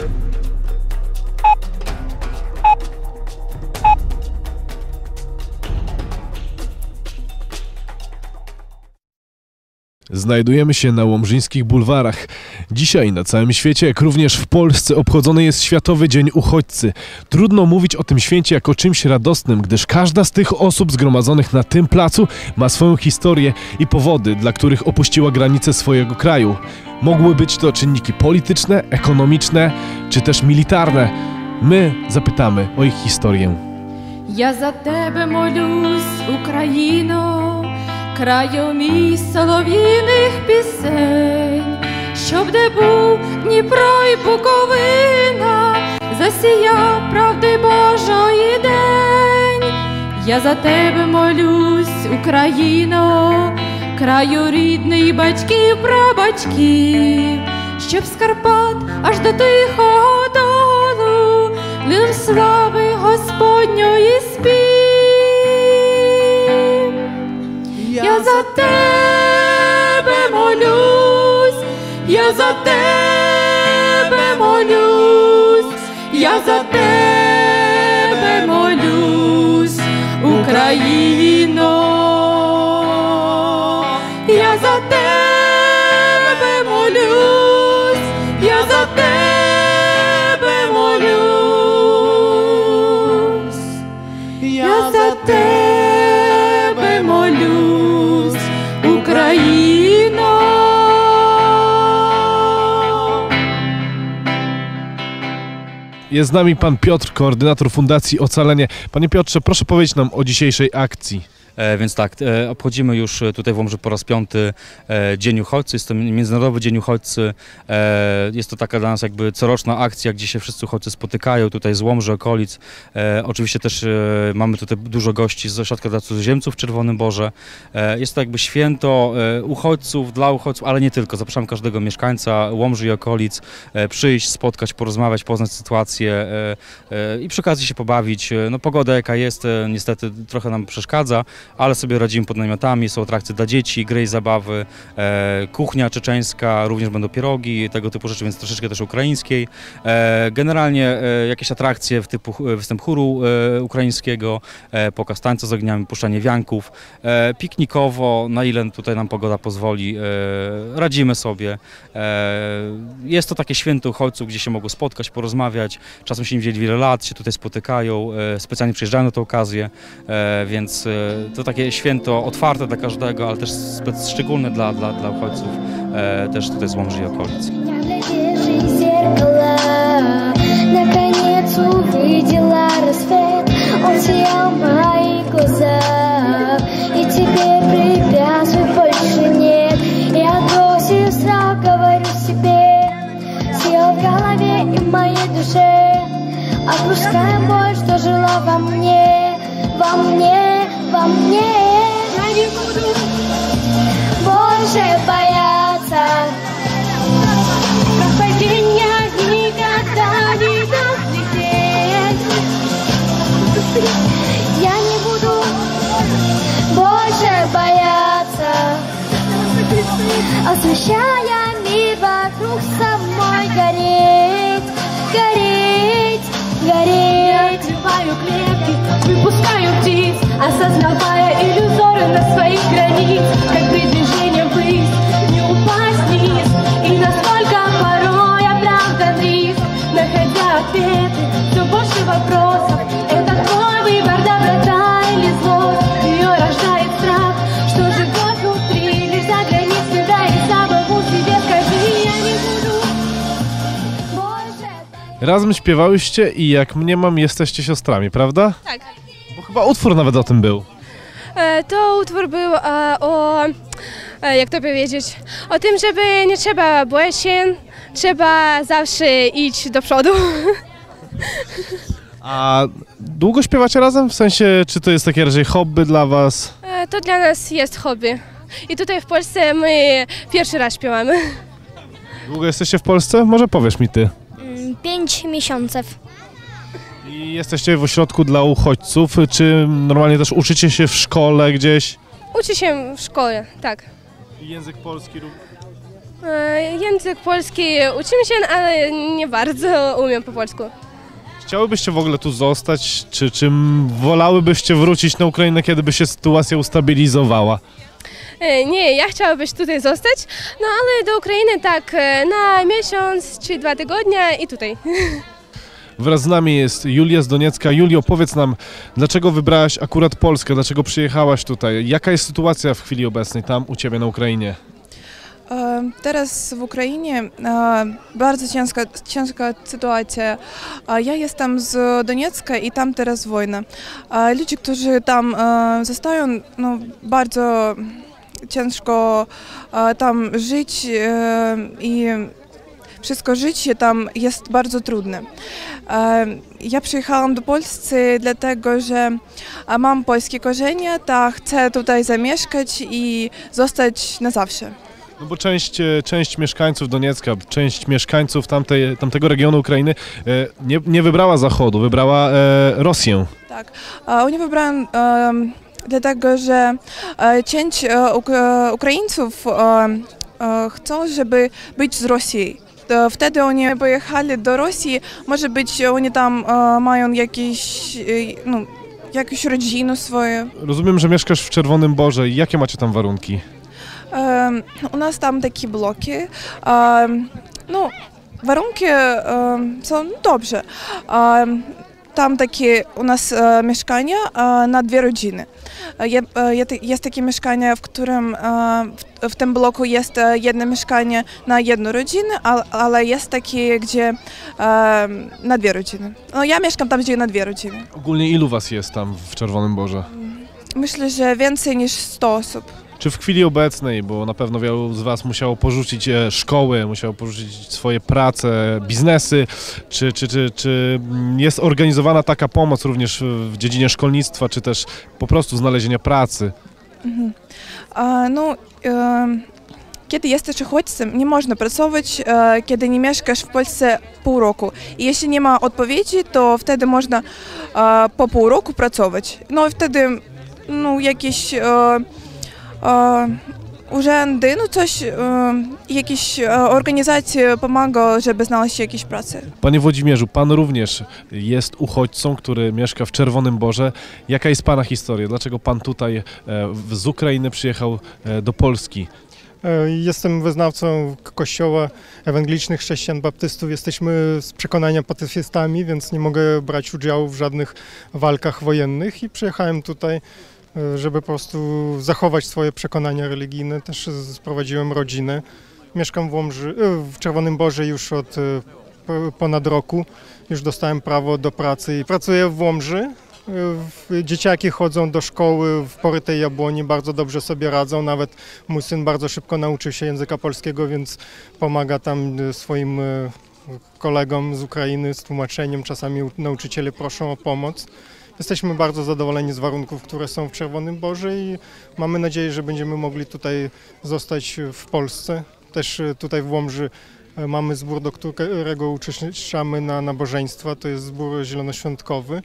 Thank you. Znajdujemy się na łomżyńskich bulwarach. Dzisiaj na całym świecie, jak również w Polsce, obchodzony jest Światowy Dzień Uchodźcy. Trudno mówić o tym święcie jako czymś radosnym, gdyż każda z tych osób zgromadzonych na tym placu ma swoją historię i powody, dla których opuściła granice swojego kraju. Mogły być to czynniki polityczne, ekonomiczne czy też militarne. My zapytamy o ich historię. Я за тебе молюсь, Україно, Краю мій солов'їних пісень, щоб де був Дніпро і Буковина, засіяв правди Божої день. Я за тебе молюсь, Україно, краю рідний батьків, прабатьків, щоб з Карпат аж до тихого долу линув слави Господньої спів. Я за тебе молюсь, я за тебе молюсь, я за тебе молюсь, Україно, Jest z nami pan Piotr, koordynator Fundacji Ocalenie. Panie Piotrze, proszę powiedzieć nam o dzisiejszej akcji. E, Więc tak, e, obchodzimy już e, tutaj w Łomży po raz piąty Dzień Uchodźcy. Jest to Międzynarodowy Dzień Uchodźcy. Jest to taka dla nas jakby coroczna akcja, gdzie się wszyscy uchodźcy spotykają tutaj z Łomży, okolic. Oczywiście też mamy tutaj dużo gości z Ośrodka dla Cudzoziemców w Czerwonym Borze. E, Jest to jakby święto uchodźców, dla uchodźców, ale nie tylko. Zapraszam każdego mieszkańca Łomży i okolic przyjść, spotkać, porozmawiać, poznać sytuację i przy okazji się pobawić. No pogoda jaka jest, niestety trochę nam przeszkadza, ale sobie radzimy pod namiotami, są atrakcje dla dzieci, gry i zabawy, e, kuchnia czeczeńska, również będą pierogi, tego typu rzeczy, więc troszeczkę też ukraińskiej. E, generalnie e, jakieś atrakcje w typu występ chóru e, ukraińskiego, e, pokaz tańca z ogniami, puszczanie wianków, e, piknikowo, na ile tutaj nam pogoda pozwoli, radzimy sobie. Jest to takie święto uchodźców, gdzie się mogą spotkać, porozmawiać, czasem się nie widzieli wiele lat, się tutaj spotykają, specjalnie przyjeżdżają na tę okazję, więc to takie święto otwarte dla każdego, ale też spe- szczególne dla, dla, dla uchodźców, e, też tutaj z Łomży i okolic. Глядевший в зеркало, наконец увидела рассвет. Он сиял в моих глазах, и теперь препятствий больше нет. Я бросив страх, говорю себе, сила в голове и в моей душе. Отпуская боль, что жила во мне, во мне, Освещая мир вокруг самой гореть, гореть, гореть. Одеваю клетки, выпускаю птиц, осознавая Razem śpiewałyście i jak mniemam, jesteście siostrami, prawda? Tak. Bo chyba utwór nawet o tym był. E, To utwór był e, o, e, jak to powiedzieć, o tym, żeby nie trzeba bać się, trzeba zawsze iść do przodu. A długo śpiewacie razem? W sensie, czy to jest takie raczej hobby dla was? E, To dla nas jest hobby. I tutaj w Polsce my pierwszy raz śpiewamy. Długo jesteście w Polsce? Może powiesz mi ty. Pięć miesięcy. I jesteście w ośrodku dla uchodźców, czy normalnie też uczycie się w szkole gdzieś? Uczy się w szkole, tak. Język polski E, Język polski uczymy się, ale nie bardzo umiem po polsku. Chciałybyście w ogóle tu zostać, czy czym wolałybyście wrócić na Ukrainę, kiedy by się sytuacja ustabilizowała? E, Nie, ja chciałabym tutaj zostać, no ale do Ukrainy tak e, na miesiąc czy dwa tygodnie i tutaj. Wraz z nami jest Julia z Doniecka. Julio, powiedz nam, dlaczego wybrałaś akurat Polskę, dlaczego przyjechałaś tutaj? Jaka jest sytuacja w chwili obecnej tam u Ciebie na Ukrainie? E, Teraz w Ukrainie bardzo ciężka, ciężka sytuacja. Ja jestem z Doniecka i tam teraz wojna. Ludzie, którzy tam zostają, no, bardzo ciężko e, tam żyć e, i wszystko życie tam jest bardzo trudne. E, Ja przyjechałam do Polski dlatego, że mam polskie korzenie, tak chcę tutaj zamieszkać i zostać na zawsze. No bo część, część mieszkańców Doniecka, część mieszkańców tamtej, tamtego regionu Ukrainy nie, nie wybrała Zachodu, wybrała Rosję. Tak, oni wybrałem em, Dlatego, że e, część e, e, Ukraińców chcą, żeby być z Rosji. Wtedy oni pojechali do Rosji, może być oni tam mają jakieś, no, jakąś rodzinę swoje. Rozumiem, że mieszkasz w Czerwonym Borze. Jakie macie tam warunki? U nas tam takie bloki. No, warunki są dobrze. Tam takie u nas mieszkania na dwie rodziny. E, e, je- Jest takie mieszkanie, w którym e, w, tym bloku jest jedno mieszkanie na jedną rodzinę, al- ale jest takie, gdzie na dwie rodziny. No, ja mieszkam tam, gdzie na dwie rodziny. Ogólnie ilu was jest tam w Czerwonym Borze? Myślę, że więcej niż 100 osób. Czy w chwili obecnej, bo na pewno wielu z Was musiało porzucić e, szkoły, musiało porzucić swoje prace, biznesy, czy, czy, czy, czy jest organizowana taka pomoc również w dziedzinie szkolnictwa, czy też po prostu znalezienia pracy? Mhm. A, no, y kiedy jesteś uchodźcem, nie można pracować, e, kiedy nie mieszkasz w Polsce pół roku. I jeśli nie ma odpowiedzi, to wtedy można po pół roku pracować. No i wtedy no, jakieś e, urzędy, no coś, e, jakieś e, organizacje pomagają, żeby znaleźć jakieś pracę. Panie Włodzimierzu, Pan również jest uchodźcą, który mieszka w Czerwonym Borze. Jaka jest Pana historia? Dlaczego Pan tutaj e, w- z Ukrainy przyjechał e, do Polski? E, Jestem wyznawcą kościoła ewangelicznych chrześcijan baptystów. Jesteśmy z przekonania pacyfistami, więc nie mogę brać udziału w żadnych walkach wojennych i przyjechałem tutaj, żeby po prostu zachować swoje przekonania religijne. Też sprowadziłem rodzinę. Mieszkam w, Łomży, e, w Czerwonym Borze już od e, po- ponad roku. Już dostałem prawo do pracy i pracuję w Łomży. E, Dzieciaki chodzą do szkoły w pory tej jabłoni, bardzo dobrze sobie radzą. Nawet Mój syn bardzo szybko nauczył się języka polskiego, więc pomaga tam swoim kolegom z Ukrainy z tłumaczeniem. Czasami nauczyciele proszą o pomoc. Jesteśmy bardzo zadowoleni z warunków, które są w Czerwonym Borze i mamy nadzieję, że będziemy mogli tutaj zostać w Polsce. Też e, tutaj w Łomży e, mamy zbór, do którego uczestniczamy na nabożeństwa. To jest zbór zielonoświątkowy.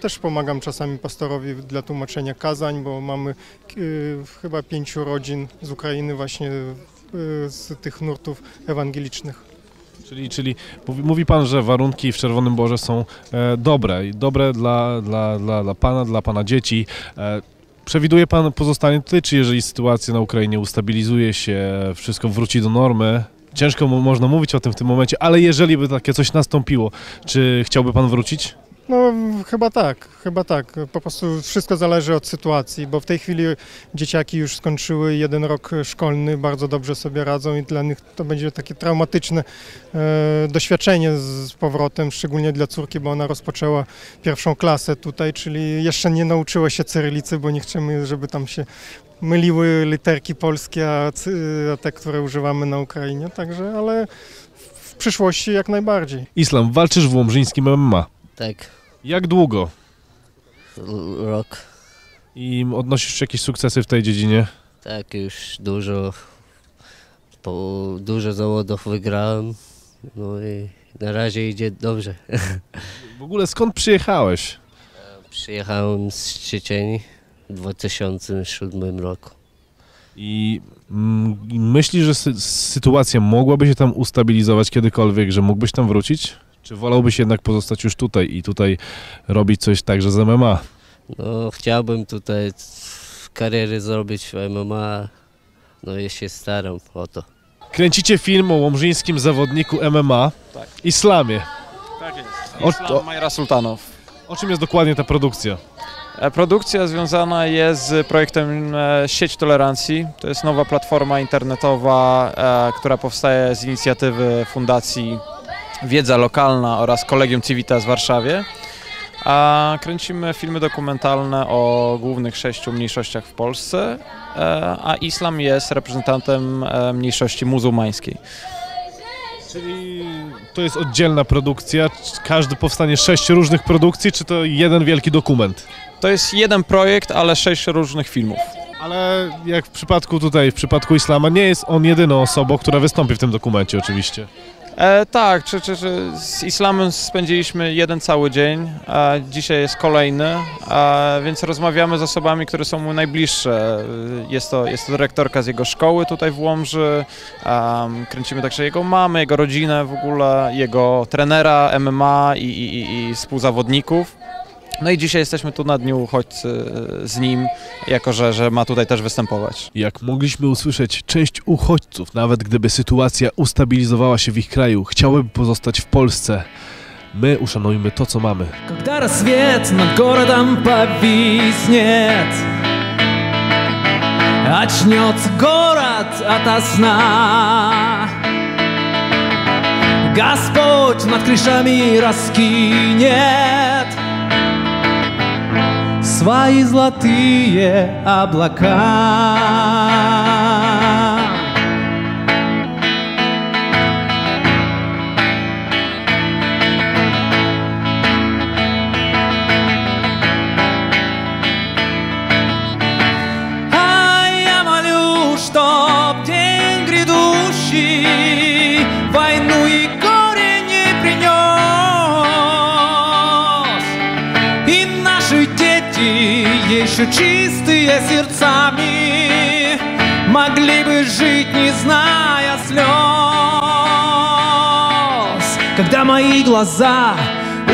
Też pomagam czasami pastorowi dla tłumaczenia kazań, bo mamy y, chyba pięciu rodzin z Ukrainy właśnie y, z tych nurtów ewangelicznych. Czyli, czyli mówi, Pan, że warunki w Czerwonym Borze są e, dobre dobre dla, dla, dla, dla Pana, dla Pana dzieci. E, przewiduje Pan pozostanie tutaj, czy jeżeli sytuacja na Ukrainie ustabilizuje się, wszystko wróci do normy? Ciężko można mówić o tym w tym momencie, ale jeżeli by takie coś nastąpiło, czy chciałby Pan wrócić? No chyba tak, chyba tak. Po prostu wszystko zależy od sytuacji, bo w tej chwili dzieciaki już skończyły jeden rok szkolny, bardzo dobrze sobie radzą i dla nich to będzie takie traumatyczne e, doświadczenie z, powrotem, szczególnie dla córki, bo ona rozpoczęła pierwszą klasę tutaj, czyli jeszcze nie nauczyła się cyrylicy, bo nie chcemy, żeby tam się myliły literki polskie, a, a te, które używamy na Ukrainie, także, ale w przyszłości jak najbardziej. Islam, walczysz w łomżyńskim MMA. Tak, Jak długo? rok. I odnosisz jakieś sukcesy w tej dziedzinie? Tak, już dużo, po, dużo zawodów wygrałem. No i na razie idzie dobrze. W ogóle skąd przyjechałeś? Przyjechałem z Czeczeni w 2007 roku. I mm, myślisz, że sy- sytuacja mogłaby się tam ustabilizować kiedykolwiek, że mógłbyś tam wrócić? Czy wolałbyś jednak pozostać już tutaj i tutaj robić coś także z MMA? No, chciałbym tutaj karierę zrobić w MMA, no i się staram o to. Kręcicie film o łomżyńskim zawodniku MMA, Tak. Islamie. Tak jest. O- Islam o- Majra Sultanow. O czym jest dokładnie ta produkcja? E, Produkcja związana jest z projektem e, Sieć Tolerancji. To jest nowa platforma internetowa, e, która powstaje z inicjatywy Fundacji Wiedza Lokalna oraz Kolegium Civitas w Warszawie. A kręcimy filmy dokumentalne o głównych sześciu mniejszościach w Polsce, e, a islam jest reprezentantem e, mniejszości muzułmańskiej. Czyli to jest oddzielna produkcja, każdy powstanie sześć różnych produkcji, czy to jeden wielki dokument? To jest jeden projekt, ale sześć różnych filmów. Ale jak w przypadku tutaj, w przypadku Islama, nie jest on jedyną osobą, która wystąpi w tym dokumencie oczywiście. E, tak, czy, czy, czy z islamem spędziliśmy jeden cały dzień, a dzisiaj jest kolejny, a, więc rozmawiamy z osobami, które są mu najbliższe. Jest to, jest to dyrektorka z jego szkoły tutaj w Łomży, kręcimy także jego mamę, jego rodzinę w ogóle, jego trenera MMA i, i, i współzawodników. No i dzisiaj jesteśmy tu na dniu uchodźcy z nim, jako że, że ma tutaj też występować. Jak mogliśmy usłyszeć, część uchodźców, nawet gdyby sytuacja ustabilizowała się w ich kraju, chciałyby pozostać w Polsce. My uszanujmy to, co mamy. Когда рассвет над городом повиснет Очнется город ото сна Господь над крышами раскинет Свои золотые облака еще чистые сердцами Могли бы жить, не зная слез. Когда мои глаза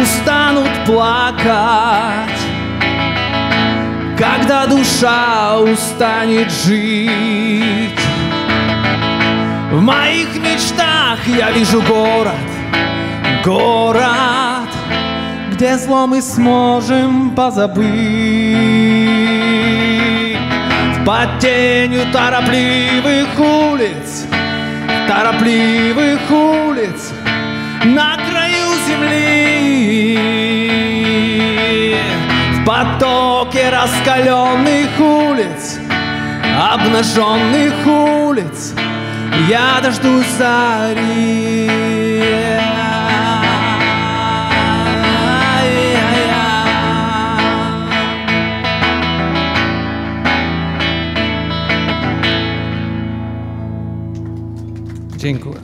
устанут плакать когда душа устанет жить. В моих мечтах я вижу город Город, где зло мы сможем позабыть Под тенью торопливых улиц Торопливых улиц На краю земли в потоке раскаленных улиц, обнаженных улиц, я дождусь зари. 25